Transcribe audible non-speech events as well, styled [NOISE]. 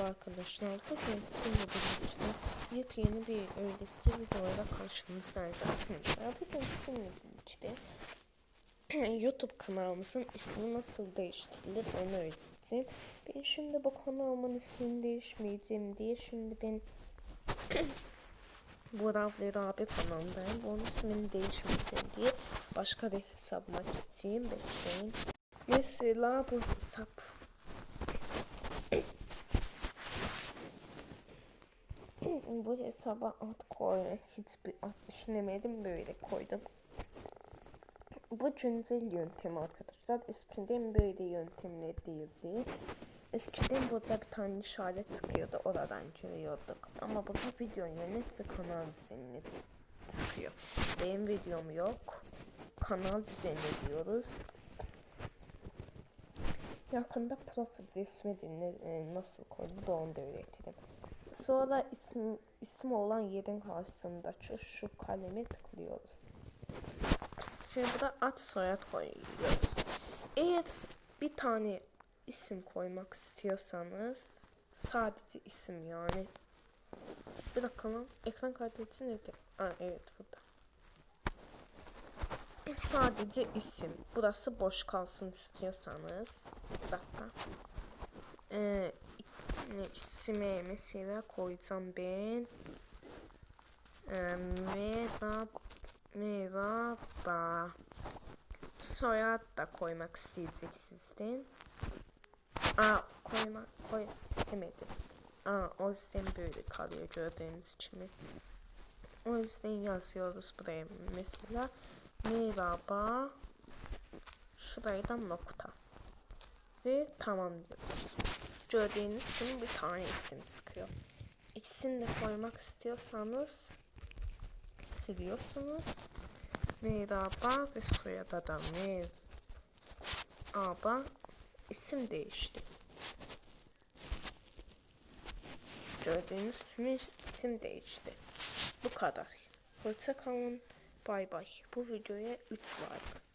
Merhaba arkadaşlar. Bugün sizinle birlikte yepyeni bir öğretici videoyla karşınızdayız arkadaşlar. Bugün sizinle birlikte YouTube kanalımızın ismi nasıl değiştirilir onu öğreteceğim. Ben şimdi bu kanalımın ismini değişmeyeceğim diye şimdi ben Burak ve Rabi kanalındayım. Onun ismini değişmeyeceğim diye başka bir hesabıma gideceğim. Bekleyin. Mesela bu hesap [CLEARS THROAT] bu hesaba ad koy. Hiçbir ad düşünemedim böyle koydum. Bu güncel yöntem arkadaşlar. Eskiden böyle yöntemler değildi. Eskiden burada bir tane işaret çıkıyordu. Oradan görüyorduk. Ama burada video yönet ve kanal düzenli çıkıyor. Benim videom yok. Kanal düzenliyoruz. Yakında profil resmi e, nasıl koyulur onu da öğretirim. Sonra isim, ismi olan yerin karşısındaki şu kaleme tıklıyoruz. Şimdi burada ad soyad koyuyoruz. Eğer bir tane isim koymak istiyorsanız sadece isim yani. Bir dakika lan ekran kaydedici nerede? Aa, evet burada. Sadece isim. Burası boş kalsın istiyorsanız. Bir dakika. Ee, isime mesela koyacağım ben. Ee, merhaba. Merhaba. Soyad da koymak isteyecek sizden. Aa koyma koy istemedim. Aa o yüzden böyle kalıyor gördüğünüz gibi. O yüzden yazıyoruz buraya mesela merhaba şuraya da nokta ve tamam diyoruz. Gördüğünüz gibi bir tane isim çıkıyor. İkisini de koymak istiyorsanız siliyorsunuz. Merhaba ve soyadı da merhaba isim değişti. Gördüğünüz gibi isim değişti. Bu kadar. Hoşça kalın. Bay bay. Bu videoya 3 like.